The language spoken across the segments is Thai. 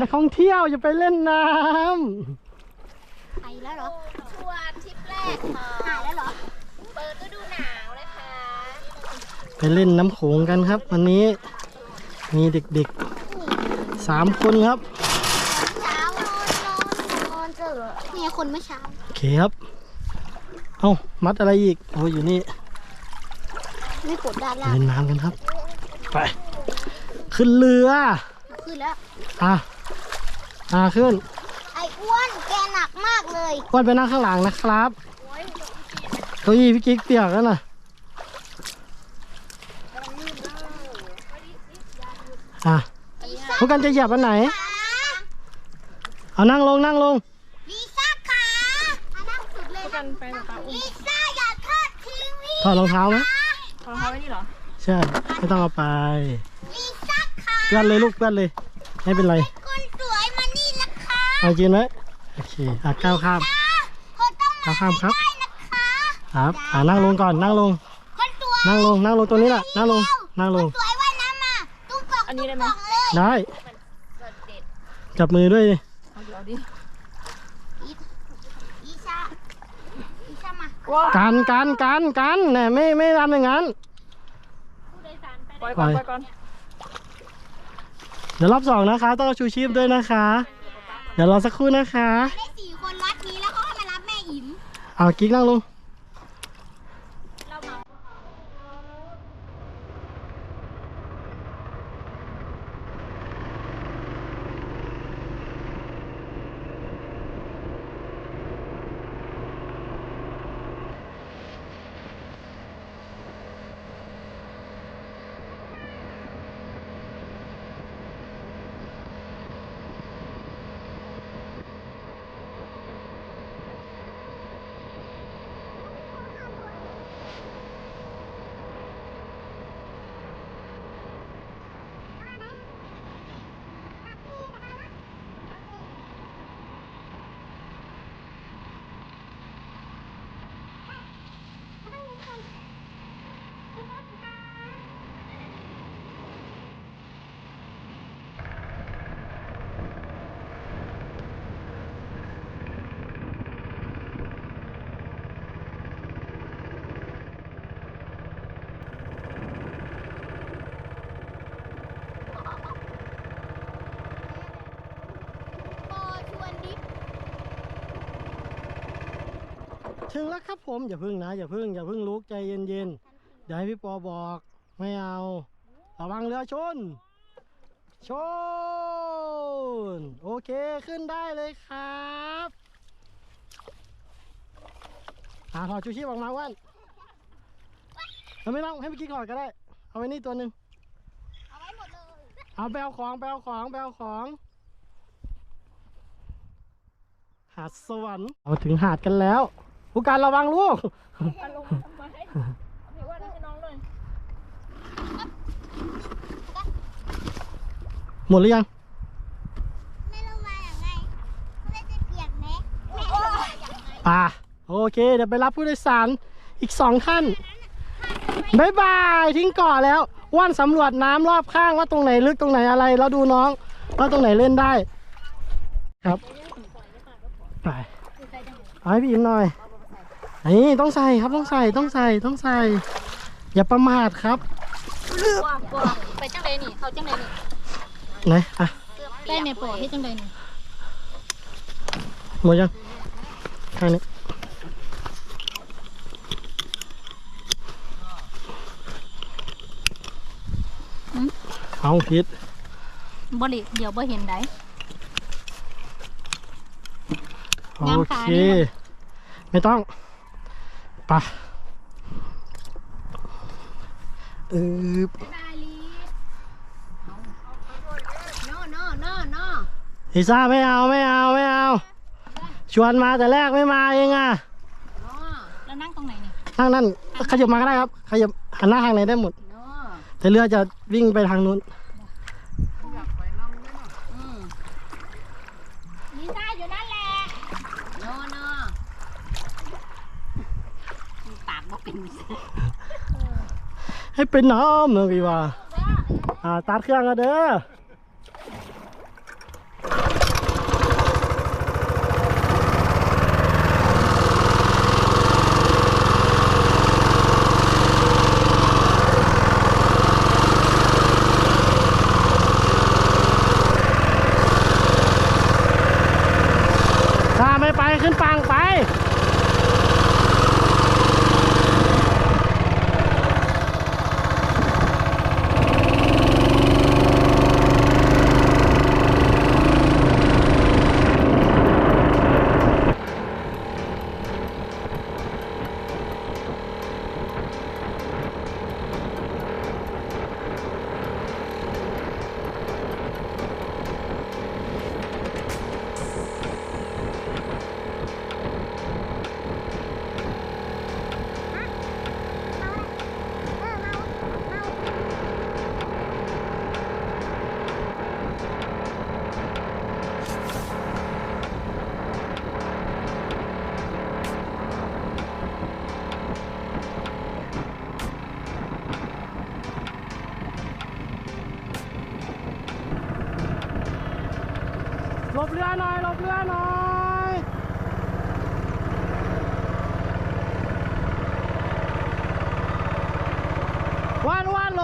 นักท่องเที่ยวจะไปเล่นน้ไปแล้วเหรอ ทัวร์ทริปแรกของหายแล้วเหรอ เปิดฤดูหนาวนะคะำไปเล่นน้ำโขงกันครับ วันนี้ มีเด็กๆสามคนครับเช้านอนนอนนอนเจอเนี่ยคนเมื่อเช้า โอเคครับ เอามัดอะไรอีก โอ้ยอยู่นี่ไม่กดด้านไปล่างเล่นน้ำกันครับ ไป ขึ้นเรือขึ้นแล้ว อะ อะขึ้น ไอ้อ้วนแกหนักมากเลยอ้วนไปนั่งข้างหลังนะครับเก้าอี้พี่กิ๊กเปียกแล้วนะอะพวกกันจะเหยียบอันไหน เอานั่งลงนั่งลง ลิซ่าขาอะนั่งสุดเลยกันไปลิซ่าอย่าทอดทีวีถอดรองเท้าไหมรองเท้าไว้นี่เหรอ ใช่ ไม่ต้องเอาไป ลิซ่าขาเพื่อนเลยลูกเพื่อนเลย ไม่เป็นไร คนสวยมานี่ละคะ เอายืนไว้โอเคอะก้าวข้ามคนต้องมาก้าวข้ามครับได้นะคะครับอะนั่งลงก่อนนั่งลง คนสวยนั่งลงนั่งลงตรงนี้แหละนั่งลงนั่งลงสวยว่ายน้ำมาตุ้งกอกอันนี้ได้ไหมตุ้งกอกเลยได้เด็ดจับมือด้วยดิเอาเดี๋ยวดิลิซ่าลิซ่ามาว้ากันกันกันกันเนี่ยไม่ไม่ทำอย่างนั้นปล่อยก่อนปล่อยก่อนเดี๋ยวรอบสองนะคะ ต้องเอาชูชีพด้วยนะคะ เดี๋ยวรอสักครู่นะคะ ได้สี่คนรัดนี้แล้วเขาให้มารับแม่อิ๋มเอากิ๊กนั่งลง ปอชวนดิ ถึงแล้วครับผมอย่าพึ่งนะอย่าพึ่งอย่าพึ่งลุกใจเย็นๆเดี๋ยวให้พี่ปอบอกไม่เอาระวังเรือชน ชน โอเคขึ้นได้เลยครับอ่าถอดชูชีพออกมาว่านเราไม่ต้องให้พี่กิ๊กถอดก็ได้ เอาไว้นี่ตัวหนึ่งเอาไว้หมดเลย เอาไปเอาของไปเอาของไปเอาของ หาดสวรรค์เอาถึงหาดกันแล้ว ผู้การระวังลูกเอาลงทำไมเดี๋ยวว่าให้น้องหน่อยหมดหรือยังไม่รู้มาอย่างไงเขาเลยจะเปียกไหมแม่รู้มาอย่างไงป่าโอเค เดี๋ยวไปรับผู้โดยสารอีกสองท่านบายบายทิ้งเกาะแล้วว่านสำรวจน้ำรอบข้างว่าตรงไหนลึกตรงไหนอะไรแล้วดูน้องว่าตรงไหนเล่นได้ ครับ ไปเอาให้พี่อิมหน่อย นี่ต้องใส่ครับต้องใส่ต้องใส่ต้องใส่ อย่าประมาทครับว้าวว้าวไปจังเลยนี่เขาจังเลยนี่ไหนอะได้เนี่ยปล่อยให้จังเลยนี่หมดยังข้างนี้เอาพิษบ่ลิเดี๋ยวบ่เห็นได้โอเค ไม่ต้องไปะอืบบายลีโน่โน่โน่โน่ลิซ่าไม่เอาไม่เอาไม่เอา ชวนมาแต่แรกไม่มาเองอะโน่แล้วนั่งตรงไหนนี่นั่งนั่นขยับมาก็ได้ครับ ขยับหันหน้าทางไหนได้หมดโน่แต่เรือจะวิ่งไปทางนู้น ให้เป็นน้อมเลยว่าอ่าตัดเครื่องกันเด้อถ้าไม่ไปขึ้นปังไป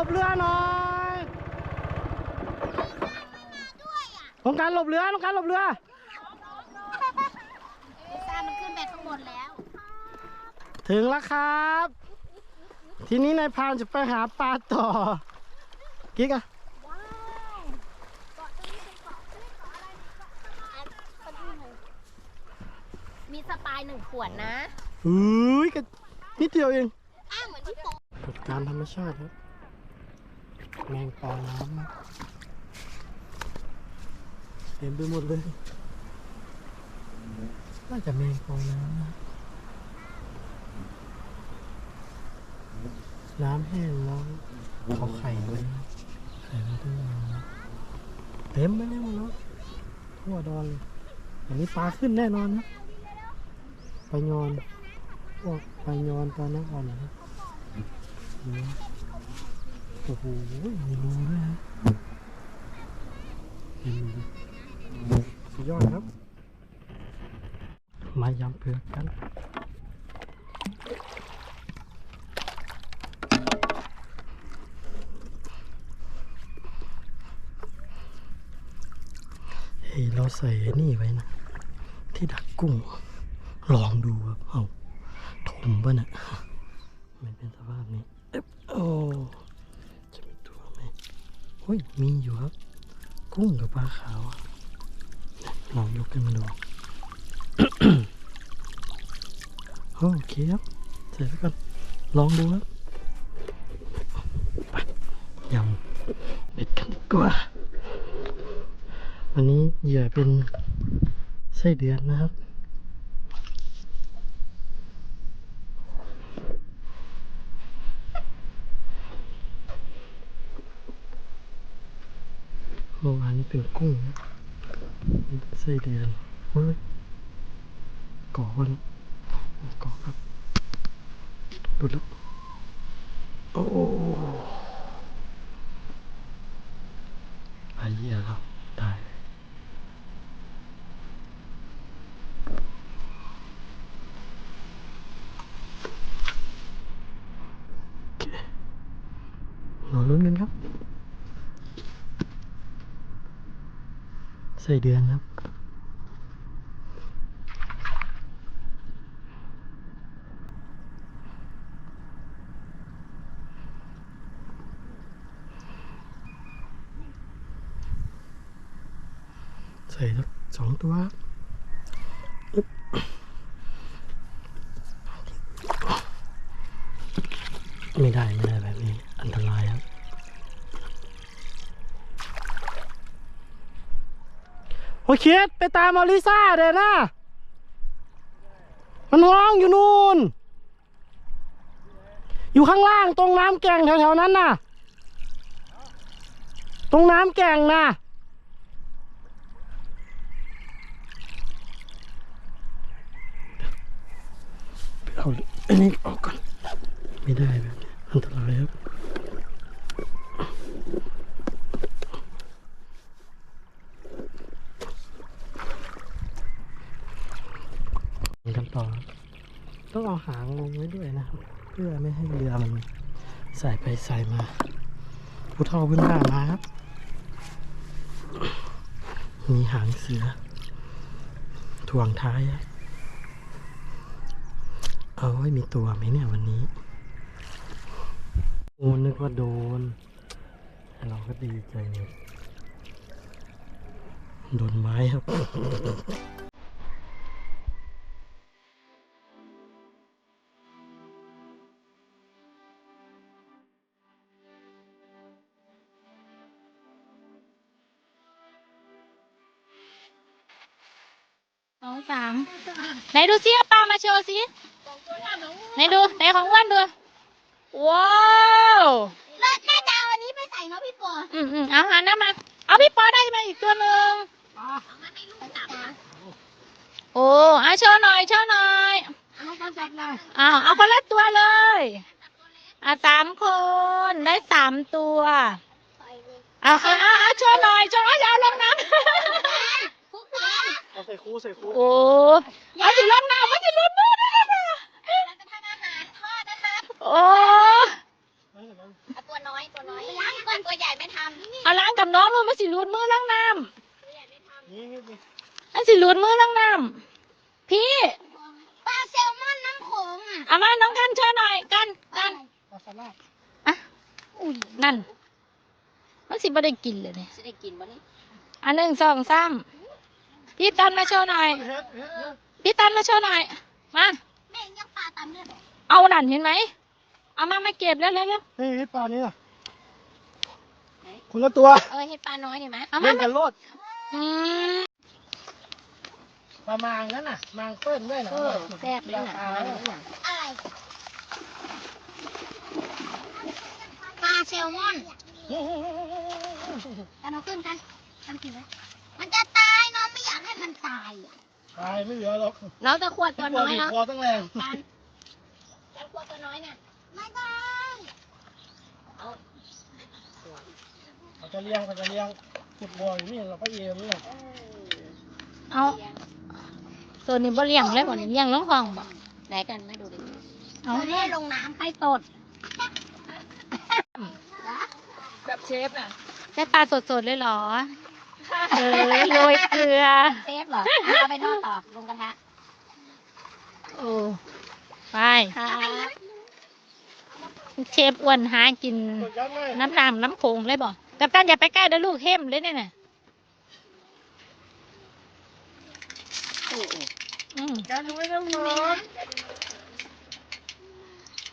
บเรือหน่อยต้องการหลบเรือต้องการหลบเรือ ลิซ่ามันขึ้นไปข้างบนแล้ว ถึงแล้วครับ ทีนี้นายพรานจะไปหาปลาต่อ กิ๊กอะว้าวเกาะตรงนี้เป็นเกาะเขาเรียกเกาะอะไรเกาะสปายมีสปายหนึ่งขวดนะอุ้ยกันนิดเดียวเอง อ้าวเหมือนที่โป๊ะปรากฏการณ์ธรรมชาติครับ แมงปอน้ำเต็มไปหมดเลย น่าจะแมงปอน้ำนะน้ำแห้งแล้วเขาไข่ไว้ไข่ไว้ตั้งนานเต็มไปเลยหมดแล้วทั่วดอนเลยอันนี้ปลาขึ้นแน่นอนนะปลายอนพวกปลายอนปลาน้ำอ่อนนะ อ้โหมีรูด้วยฮะเห็นไหมสุดยอดครับ มายำเผือกกันเฮ้ยเราใส่นี่ไว้นะ ที่ดักกุ้ง ลองดูครับ เอาถมป่ะเนี่ยมันเป็นสภาพนี้ อ้ยมีอยู่ครับ กุ้งกับปลาขาวลองยกขึ้นมาดูโอเคครับใส่ไปก่อนลองดูครับยำเด็ดกันกว่า วันนี้เหยื่อเป็นไส้เดือนนะครับ เมื่อวานนี้เป็นกุ้งนะไส้เดือนเฮ้ยก่อวันก่อครับดูแล้วโอ้ไปเหี้ยแล้วได้โอเครอลุ้นกันครับ ใส่เดือนครับ ใส่สักสองตัวอึ๊บไม่ได้ ไม่ได้แบบนี้ อันตรายครับ โอเคไปตามอลิซ่าเดี๋ยวนะ มันห้องอยู่นู่น อยู่ข้างล่างตรงน้ำแก่งแถวๆนั้นน่ะ ตรงน้ำแก่งน่ะไปเอาอันนี้ออกก่อน ไม่ได้แบบนี้อันตรายครับ กันต่อ ต้องเอาหางลงไว้ด้วยนะครับเพื่อไม่ให้เรือมันสายไปสายมาผู้เท่าพื้นบ้านมาครับมีหางเสือถ่วงท้ายครับเอ้มีตัวไหมเนี่ยวันนี้โอ้นึกว่าโดน เราก็ดีใจเลยโดนไม้ครับ ไหนดูซิเอาปลามาโชว์สิไหนดูไหนของอ้วนดู ว้าวแล้วน่าจะเอาอันนี้ไปใส่เนาะพี่ปออืมอืมเอาหันหน้ามา เอาพี่ปอได้มาอีกตัวหนึ่งเอามาให้ลูกจับนะโอ้เอาโชว์หน่อยโชว์หน่อยเอามาจับเลยอ้าวเอาคนละตัวเลยอะสามคนได้สามตัวใส่เลยเอาเอาเอาเอาโชว์หน่อยโชว์อย่าเอาลงน้ทุกคนเอา ใส่คูใส่คูำโอ้เอาสิลงน้ำเอาสิลงน้ำเราจะทำอาหารทอดนะคะโอ้เอาตัวน้อยตัวน้อยล้างก่อนตัวใหญ่ไม่ทำนี่เอาล้างกับน้องเลยมันสิรูดมือล้างน้ตัวใหญ่ไม่ทนี่นี่นี่ำอันสิรูดมือล้างน้ำพี่ำปลาแซลมอนน้ำโขงอะเอามาน้องกันช่วยหน่อยกันกันปลาสลัดอะอุ้ยนั่นมันสิไม่ได้กินเลยเนี่ยจะได้กินบ่นี่อันหนึ่งสองสาม พี่ตันมาโชว์หน่อยเฮ็ดเฮ็ดเฮ็ดพี่ตันมาโชว์หน่อย มา แม่งยังปลาตำเลือดเหรอเอานั่นเห็นไหม เอามามาเก็บแล้วแล้วแล้วนี่เฮ็ดปลานี่ล่ะคนละตัวเออให้ปลาน้อยเห็นไหมเอามาเล่นมากันโลดอืมปลามางนั่นน่ะ มางเปิ้ลด้วยนะเออแซ่บเลยน่ะปลาอะไรปลาแซลมอนกันเอาขึ้นกันกันกินไหมมันจะตายน้องไม่อยากให้มันตายอะตายไม่เหลือหรอกเราจะขวดตัวน้อยบีบเนาะคอตั้งแรงกันแล้วขวดตัวน้อยเนี่ยไม่ได้เขาจะเลี้ยงเขาจะเลี้ยงขุดบ่อยนี่เราก็เยี่ยมเนี่ยเอาตัวนี้บ่เลี้ยงเลยบ่นี่เลี้ยงน้องฟองบ่ไหนกันไม่ดูดิเอาเอาให้ลงน้ำให้ตดแบบเชฟอะได้ปลาสดๆเลยเหรอ เออโรยเกลือ เซฟเหรอเอาไปทอดต่อลงกระทะโอ้ไป ครับเชฟอ้วนหากินกดยัดไหมน้ำน้ำน้ำโขงเลยบ่กัปตันอย่าไปใกล้เด้อลูกเข้มเลยเนี่ยน่ะอืมการดูไว้น้ำร้อน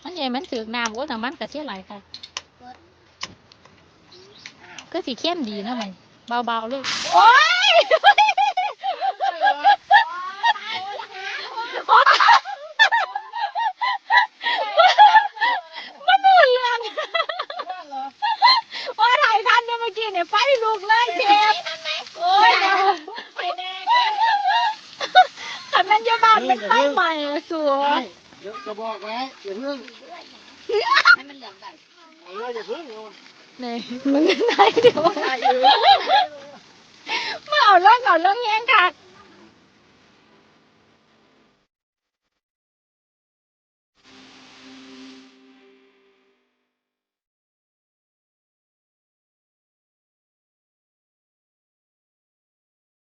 มันใหญ่มันถือกน้ำโอ้ทางมันกระเทียมไหลายค่ะ ก็สีเข้มดีนะมัน เบาๆลูกโอ้ยมันหมุนเลยว่าถ่ายทันเนี่ยเมื่อกี้เนี่ยไฟลุกเลยเชฟโอ้ยไปแน่แต่มันจะบานเป็นไฟใหม่อะสัวเดี๋ยวจะบอกไว้อย่าเพิ่งให้มันเหลืองกันเอออย่าเพิ่งเอา นี่มึงไหนเดี๋ยวมาเอาเรื่องก่อนเรื่องแย่งค่ะ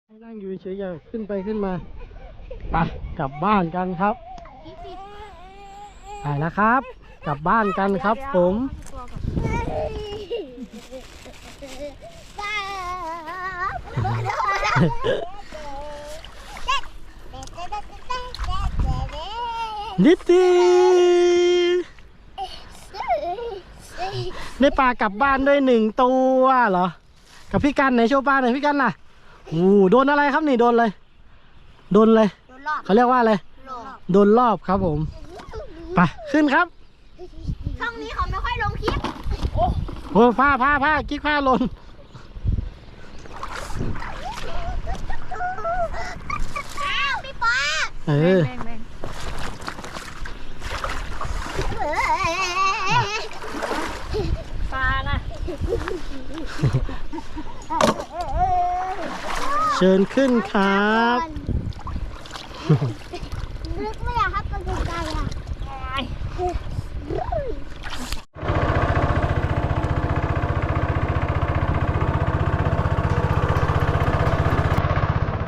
ให้นั่งอยู่เฉยๆอย่าขึ้นไปขึ้นมาไปกลับบ้านกันครับไปแล้วครับ กลับบ้านกันครับผม นิตีได้ปลากลับบ้านด้วยหนึ่งตัวเหรอ กับพี่กันไหนโชว์ปลาหน่อยพี่กันน่ะโอ้โดนอะไรครับนี่โดนเลย โดนเลยโดนรอบเขาเรียกว่าอะไรรอบโดนรอบครับผม ไป ขึ้นครับ ช่องนี้เขาไม่ค่อยลงคลิป โอ้ผ้าผ้าผ้ากิ๊กผ้าหล่นอ้าวพี่ปอเออปลานะเชิญขึ้นครับ นึกไม่อยากครับเป็นไกลอะ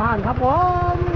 ผ่านครับผม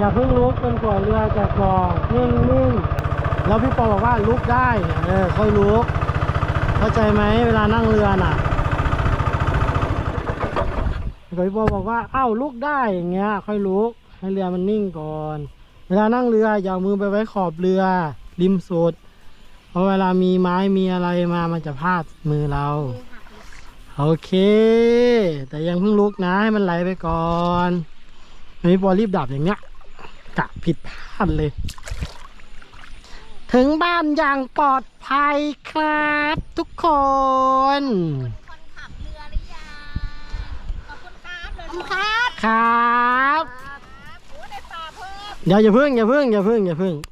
อย่าเพิ่งลุกจนกว่าเรือจะกรองนิ่งนิ่งแล้วพี่ปอบอกว่าลุกได้เออค่อยลุกเข้าใจไหมเวลานั่งเรือน่ะพี่ปอบอกว่าเอ้าลุกได้อย่างเงี้ย ค่อยลุกให้เรือมันนิ่งก่อน เวลานั่งเรืออย่ามือไปไว้ขอบเรือริมสุดเพราะเวลามีไม้มีอะไรมามันจะพลาดมือเราโอเค แต่ยังเพิ่งลุกนะให้มันไหลไปก่อนอันนี้บอรีบดับอย่างเงี้ย กะผิดพลาดเลย ถึงบ้านอย่างปลอดภัยครับทุกคน คนขับเรือหรือยังขอบคุณครับขอบคุณครับครับครับ โอ้ได้ปลาเพิ่ม เดี๋ยวอย่าเพิ่งอย่าเพิ่งอย่าเพิ่งอย่าเพิ่ง